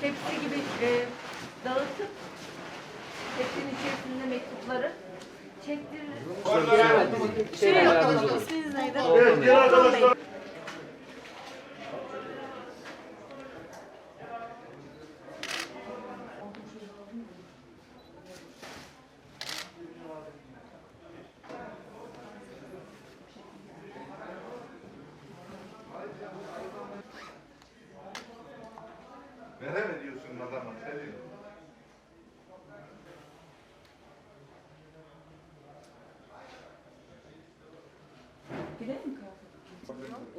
Tepsi gibi e, dağıtıp tepsinin içerisinde mektupları çektirir. Şuraya bakalım. Siz neydi? Evet, diğer arkadaşlar. Diyorsun adama. Senin.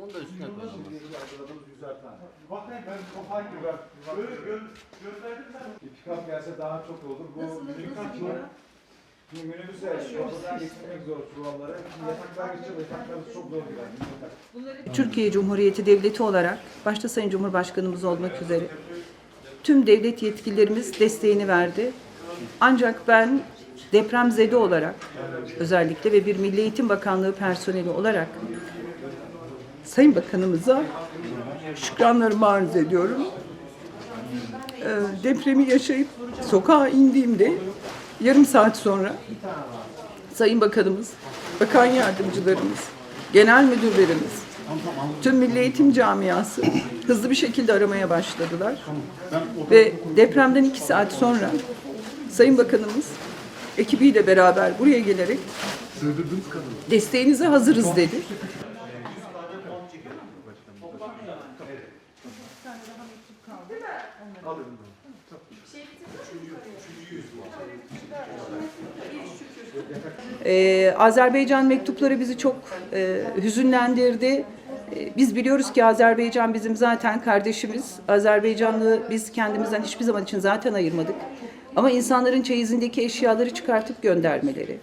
Onu da üstüne koyalım. Bakayım ben kafayı gibi. Böyle gö gönderdim ben. İtikaf gelse daha çok olur. Bu bu Şimdi minibüse kapıdan geçirmek zor çuvalları. Şimdi yataklar geçiyor, yataklar çok zor gider. Türkiye Cumhuriyeti Devleti olarak başta Sayın Cumhurbaşkanımız olmak üzere tüm devlet yetkililerimiz desteğini verdi. Ancak ben depremzede olarak özellikle ve bir Milli Eğitim Bakanlığı personeli olarak Sayın Bakanımıza şükranlarımı arz ediyorum. Ee, depremi yaşayıp sokağa indiğimde yarım saat sonra Sayın Bakanımız, bakan yardımcılarımız, genel müdürlerimiz, tüm Milli Eğitim camiası hızlı bir şekilde aramaya başladılar. Ve depremden iki saat sonra Sayın Bakanımız ekibiyle beraber buraya gelerek desteğinize hazırız dedi. Ee, Azerbaycan mektupları bizi çok e, hüzünlendirdi. Ee, Biz biliyoruz ki Azerbaycan bizim zaten kardeşimiz. Azerbaycanlı biz kendimizden hiçbir zaman için zaten ayırmadık. Ama insanların çeyizindeki eşyaları çıkartıp göndermeleri.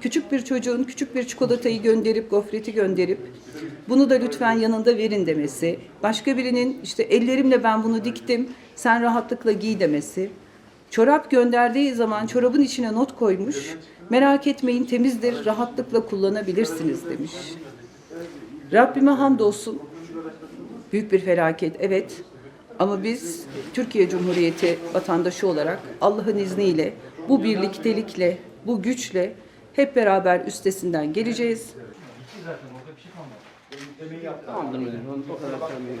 Küçük bir çocuğun küçük bir çikolatayı gönderip, gofreti gönderip bunu da lütfen yanında verin demesi. Başka birinin işte ellerimle ben bunu diktim, sen rahatlıkla giy demesi. Çorap gönderdiği zaman çorabın içine not koymuş. Merak etmeyin temizdir, rahatlıkla kullanabilirsiniz demiş. Rabbime hamdolsun. Büyük bir felaket evet. Ama biz Türkiye Cumhuriyeti vatandaşı olarak Allah'ın izniyle bu birliktelikle, bu güçle hep beraber üstesinden geleceğiz. Tamamdır müdürüm. O kadar söylemeyin.